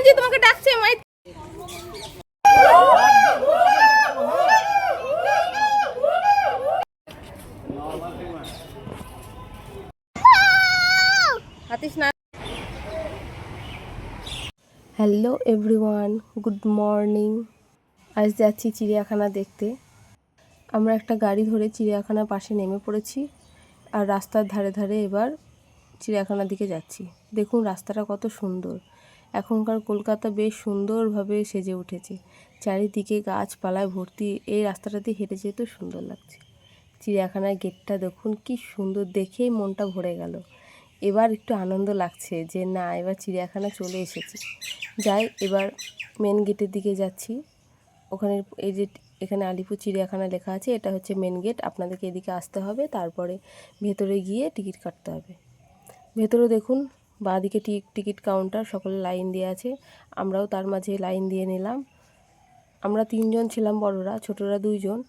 Chimpanzee তোমাকে ডাকছে hello everyone good morning আজ যাচ্ছি চিড়িয়াখানা দেখতে। আমরা একটা গাড়ি ধরে চিড়িয়াখানার পাশে নেমে পড়েছি আর রাস্তার ধারে ধারে এবার চিড়িয়াখানার দিকে যাচ্ছি। দেখুন, রাস্তাটা কত সুন্দর। এখনকার কলকাতা বেশ সুন্দরভাবে সেজে উঠেছে। চারিদিকে গাছপালায় ভর্তি এই রাস্তাটা দিয়ে হেঁটে যেতেও সুন্দর লাগছে। চিড়িয়াখানার গেটটা দেখুন, কি সুন্দর দেখেই মনটা ভরে গেল। এবার একটু আনন্দ লাগছে যে না, এবার চিড়িয়াখানা চলে এসেছি। যাই, এবার মেন গেটের দিকে যাচ্ছি। ওখানে এই যে এখানে আলিপুর চিড়িয়াখানা লেখা আছে, এটা হচ্ছে মেন গেট আপনাদেরকে এদিকে আসতে হবে, তারপরে ভেতরে গিয়ে টিকিট কাটতে হবে। ভেতরে দেখুন বাঁদিকে টিকিট কাউন্টার, সকলে লাইন দিয়ে আছে। আমরাও তার মাঝে লাইন দিয়ে নিলাম। আমরা তিনজন ছিলাম বড়রা, ছোটরা দুইজন।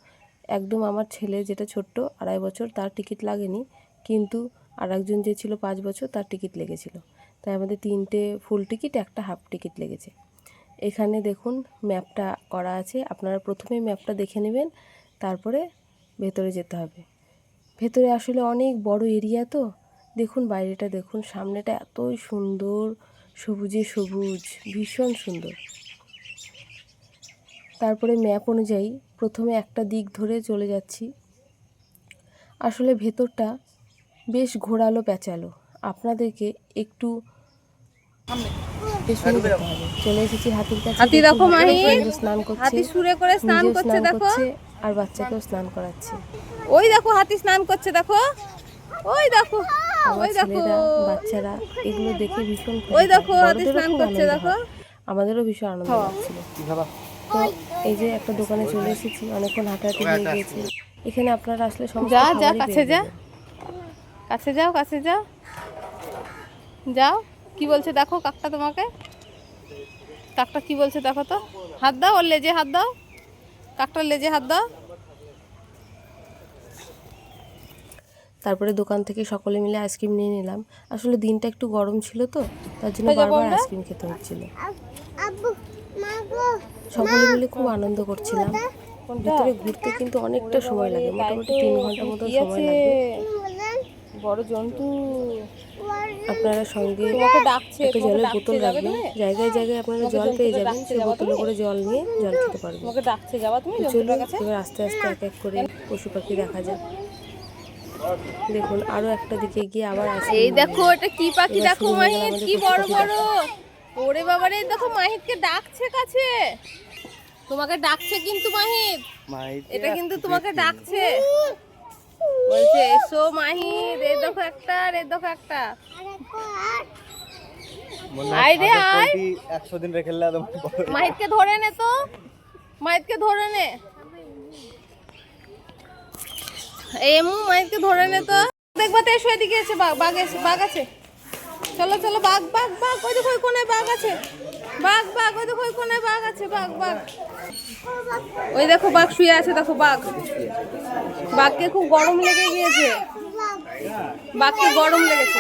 একদম আমার ছেলে যেটা ছোট্ট, আড়াই বছর, তার টিকিট লাগেনি। কিন্তু আর একজন যে ছিল পাঁচ বছর, তার টিকিট লেগেছিল। তাই আমাদের তিনটে ফুল টিকিট, একটা হাফ টিকিট লেগেছে। এখানে দেখুন, ম্যাপটা করা আছে। আপনারা প্রথমে ম্যাপটা দেখে নেবেন, তারপরে ভেতরে যেতে হবে। ভেতরে আসলে অনেক বড় এরিয়া তো। দেখুন বাইরেটা দেখুন সামনেটা এতই সুন্দর সবুজে সবুজ ভীষণ সুন্দর। তারপরে ম্যাপ অনুযায়ী প্রথমে একটা দিক ধরে চলে যাচ্ছি। আসলে ভেতরটা বেশ ঘোরালো প্যাঁচালো। আপনাদেরকে একটু। চলে এসেছি হাতির কাছে। হাতি দেখো মাহি। স্নান করছে। হাতি সুরে করে স্নান করছে দেখো। করছে আর বাচ্চাকেও স্নান করাচ্ছে। ওই দেখো হাতি স্নান করছে দেখো। ওই দেখো। আমার ওই দেখো ছেলেরা বাচ্চারা এগুলো দেখে ভীষণ ওই দেখো করছে দেখো। আমাদেরও ভীষণ আনন্দ লাগছিল। তো এই যে একটা দোকানে চলে এসেছি অনেকক্ষণ হাঁটাহাঁটি হয়ে গিয়েছে। এখানে আপনারা আসলে সমস্ত যা, যা, কাছে যা। কাছে যাও কাছে যাও। যাও। কি বলছে দেখো কাকটা তোমাকে? কাকটা কি বলছে দেখো তো? হাত দাও ওর লেজে হাত দাও। কাকটার লেজে হাত দাও। তারপরে দোকান থেকে সকলে মিলে আইসক্রিম নিয়ে নিলাম। আসলে দিনটা একটু গরম ছিল তো তার জন্য বারবার আইসক্রিম খেতে হচ্ছিল। সকলে মিলে খুব আনন্দ করছিলাম। ভিতরে ঘুরতে কিন্তু অনেকটা সময় লাগে মোটামুটি তিন ঘণ্টা মতো সময় লাগবে বড় জন্তু। আপনারা সঙ্গে ডাকছে একটা জলের বোতল রাখবেন। জায়গায় জায়গায় আপনারা জল পেয়ে যাবেন সেই বোতলে করে জল নিয়ে জল খেতে পারবেন। তোমাকে ডাকছে যাবা তুমি? চলুন এবার আস্তে আস্তে এক এক করে পশু পাখি দেখা যায় দেখুন আরও একটা দিকে গিয়ে আবার আসি। এই দেখো এটা কি পাখি? দেখো মাহিত কি বড় বড়। ওরে বাবারে দেখো মাহিতকে ডাকছে কাছে। তোমাকে ডাকছে কিন্তু মাহিত। এটা কিন্তু তোমাকে ডাকছে। বলছে এসো মাহিত এই দেখো একটা রে দেখো একটা। আয় রে আয়। একশো দিন রেখে মাহিতকে ধরে নে তো। মাহিতকে ধরে নে। এমু মাহিতকে ধরে নে তো। দেখবা তো এসো এদিকে এসে, বাঘ এসে, বাঘ আছে। চলো চলো, বাঘ বাঘ বাঘ, ওই দেখো কোনায় বাঘ আছে। বাঘ বাঘ, ওই দেখো কোনায় বাঘ আছে, বাঘ বাঘ। ওই দেখো বাঘ শুয়ে আছে, দেখো বাঘ। বাঘকে খুব গরম লেগে গিয়েছে। বাঘকে গরম লেগেছে।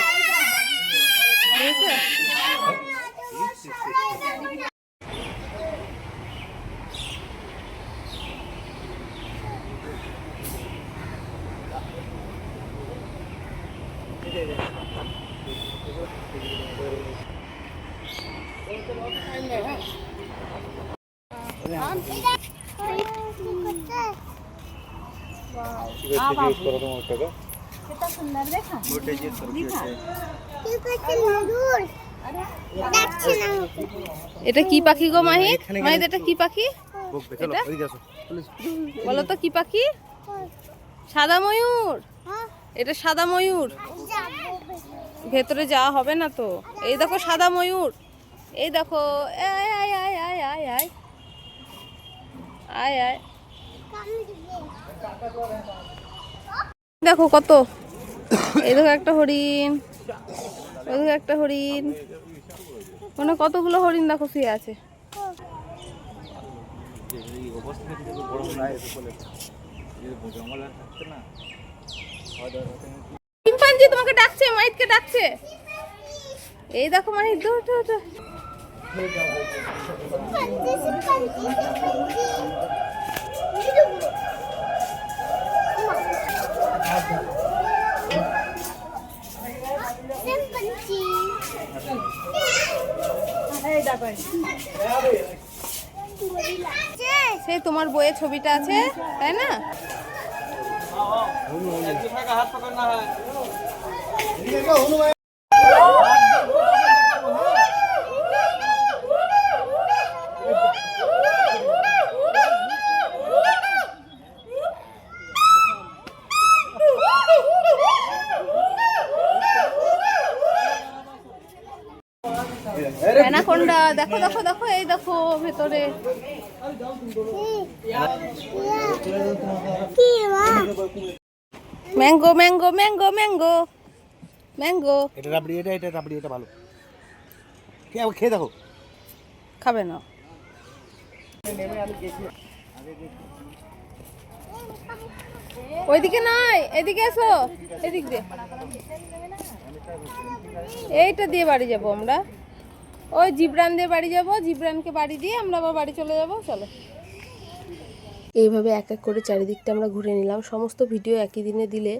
এটা কি পাখি গো মাহিত? মাহিত এটা কি পাখি? বলো তো কি পাখি? সাদা ময়ূর। এটা সাদা ময়ূর। ভেতরে যাওয়া হবে না তো। এই দেখো সাদা ময়ূর। এই দেখো আয় আয় আয় আয় আয় আয়। আয় আয় দেখো কত। এই দেখো একটা হরিণ। ওই একটা হরিণ। মানে কতগুলো হরিণ দেখো শুয়ে আছে। তোমাকে ডাকছে, মাহিতকে ডাকছে। এই দেখো মাহিত দৌড় সেই তোমার বইয়ের ছবিটা আছে তাই না? অ্যানাকোন্ডা দেখো দেখো দেখো এই দেখো ভেতরে। Mango mango mango mango mango. এটা রাবড়ি এটা এটা রাবড়ি এটা ভালো। কে আবার খেয়ে দেখো। খাবে না। ওইদিকে নয় এদিকে এসো এদিক দিয়ে। এইটা দিয়ে বাড়ি যাব আমরা। ওই জিবরান দিয়ে বাড়ি যাব, জিবরানকে বাড়ি দিয়ে আমরা আবার বাড়ি চলে যাব, চলো। এইভাবে এক এক করে চারিদিকটা আমরা ঘুরে নিলাম। সমস্ত ভিডিও একই দিনে দিলে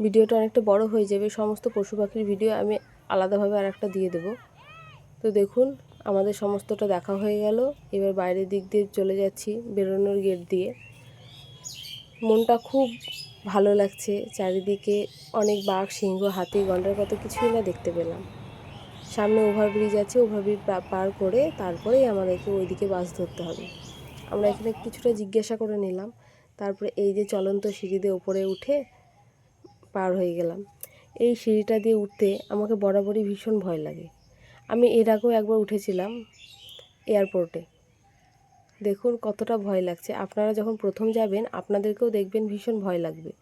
ভিডিওটা অনেকটা বড় হয়ে যাবে। সমস্ত পশু পাখির ভিডিও আমি আলাদাভাবে আর একটা দিয়ে দেবো। তো দেখুন, আমাদের সমস্তটা দেখা হয়ে গেল। এবার বাইরের দিক দিয়ে চলে যাচ্ছি বেরোনোর গেট দিয়ে। মনটা খুব ভালো লাগছে। চারিদিকে অনেক বাঘ, সিংহ, হাতি, গন্ডার কত কিছুই না দেখতে পেলাম। সামনে ওভারব্রিজ আছে, ওভারব্রিজ পার করে তারপরেই আমাদেরকে ওইদিকে বাস ধরতে হবে। আমরা এখানে কিছুটা জিজ্ঞাসা করে নিলাম। তারপরে এই যে চলন্ত সিঁড়ি দিয়ে ওপরে উঠে পার হয়ে গেলাম। এই সিঁড়িটা দিয়ে উঠতে আমাকে বরাবরই ভীষণ ভয় লাগে। আমি এর আগেও একবার উঠেছিলাম এয়ারপোর্টে দেখুন কতটা ভয় লাগছে। আপনারা যখন প্রথম যাবেন, আপনাদেরকেও দেখবেন ভীষণ ভয় লাগবে।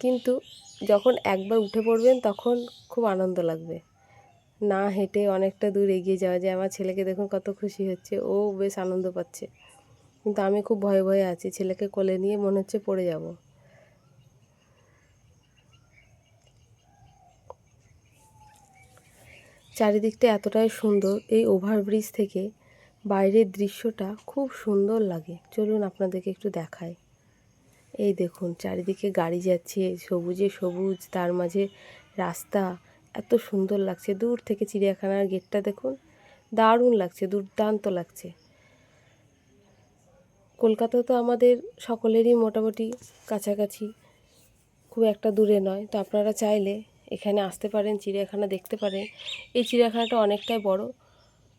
কিন্তু যখন একবার উঠে পড়বেন, তখন খুব আনন্দ লাগবে। না হেঁটে অনেকটা দূর এগিয়ে যাওয়া যায়। আমার ছেলেকে দেখুন কত খুশি হচ্ছে। ও বেশ আনন্দ পাচ্ছে। কিন্তু আমি খুব ভয়ে ভয়ে আছি। ছেলেকে কোলে নিয়ে মনে হচ্ছে পড়ে যাব। চারিদিকটা এতটাই সুন্দর, এই ওভারব্রিজ থেকে বাইরের দৃশ্যটা খুব সুন্দর লাগে। চলুন আপনাদেরকে একটু দেখায় এই দেখুন, চারিদিকে গাড়ি যাচ্ছে, সবুজে সবুজ, তার মাঝে রাস্তা। এত সুন্দর লাগছে, দূর থেকে চিড়িয়াখানার গেটটা দেখুন, দারুণ লাগছে, দুর্দান্ত লাগছে। কলকাতা তো আমাদের সকলেরই মোটামুটি কাছাকাছি, খুব একটা দূরে নয়। তো আপনারা চাইলে এখানে আসতে পারেন, চিড়িয়াখানা দেখতে পারেন। এই চিড়িয়াখানাটা অনেকটাই বড়।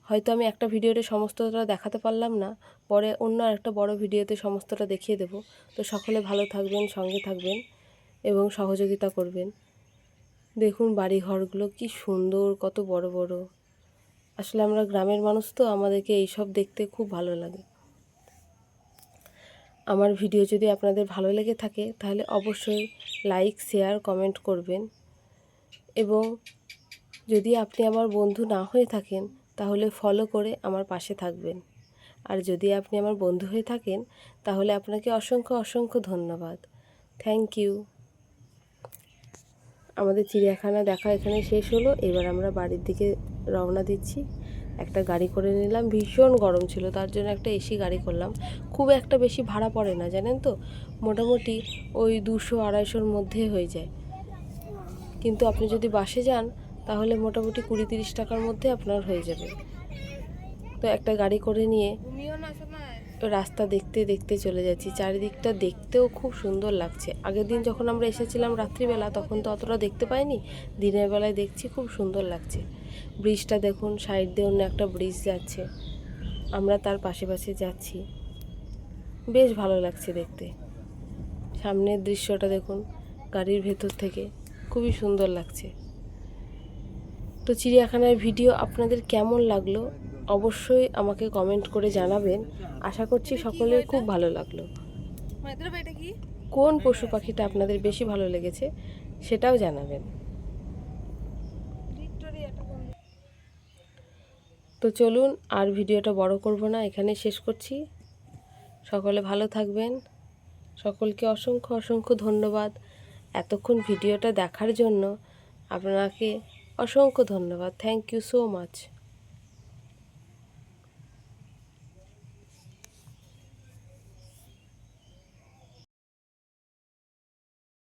হয়তো আমি একটা ভিডিওতে সমস্তটা দেখাতে পারলাম না, পরে অন্য একটা বড় ভিডিওতে সমস্তটা দেখিয়ে দেব। তো সকলে ভালো থাকবেন, সঙ্গে থাকবেন এবং সহযোগিতা করবেন। দেখুন বাড়ি ঘরগুলো কি সুন্দর, কত বড় বড়। আসলে আমরা গ্রামের মানুষ তো, আমাদেরকে এইসব দেখতে খুব ভালো লাগে। আমার ভিডিও যদি আপনাদের ভালো লেগে থাকে, তাহলে অবশ্যই লাইক, শেয়ার, কমেন্ট করবেন। এবং যদি আপনি আমার বন্ধু না হয়ে থাকেন, তাহলে ফলো করে আমার পাশে থাকবেন। আর যদি আপনি আমার বন্ধু হয়ে থাকেন, তাহলে আপনাকে অসংখ্য অসংখ্য ধন্যবাদ। থ্যাংক ইউ আমাদের চিড়িয়াখানা দেখা এখানে শেষ হলো। এবার আমরা বাড়ির দিকে রওনা দিচ্ছি। একটা গাড়ি করে নিলাম। ভীষণ গরম ছিল, তার জন্য একটা এসি গাড়ি করলাম। খুব একটা বেশি ভাড়া পড়ে না, জানেন তো? মোটামুটি ওই দুশো, আড়াইশোর মধ্যে হয়ে যায়। কিন্তু আপনি যদি বাসে যান, তাহলে মোটামুটি কুড়ি তিরিশ টাকার মধ্যে আপনার হয়ে যাবে। তো একটা গাড়ি করে নিয়ে রাস্তা দেখতে দেখতে চলে যাচ্ছি। চারিদিকটা দেখতেও খুব সুন্দর লাগছে। আগের দিন যখন আমরা এসেছিলাম রাত্রিবেলা, তখন তো অতটা দেখতে পাইনি। দিনের বেলায় দেখছি, খুব সুন্দর লাগছে। ব্রিজটা দেখুন, সাইড দিয়ে অন্য একটা ব্রিজ যাচ্ছে। আমরা তার পাশে পাশে যাচ্ছি। বেশ ভালো লাগছে দেখতে। সামনের দৃশ্যটা দেখুন, গাড়ির ভেতর থেকে। খুবই সুন্দর লাগছে। তো চিড়িয়াখানার ভিডিও আপনাদের কেমন লাগল অবশ্যই আমাকে কমেন্ট করে জানাবেন। আশা করছি সকলের খুব ভালো লাগল। কোন পশু পাখিটা আপনাদের বেশি ভালো লেগেছে সেটাও জানাবেন। তো চলুন আর ভিডিওটা বড় করব না এখানে শেষ করছি। সকলে ভালো থাকবেন। সকলকে অসংখ্য অসংখ্য ধন্যবাদ। এতক্ষণ ভিডিওটা দেখার জন্য আপনাকে অসংখ্য ধন্যবাদ। Thank you so much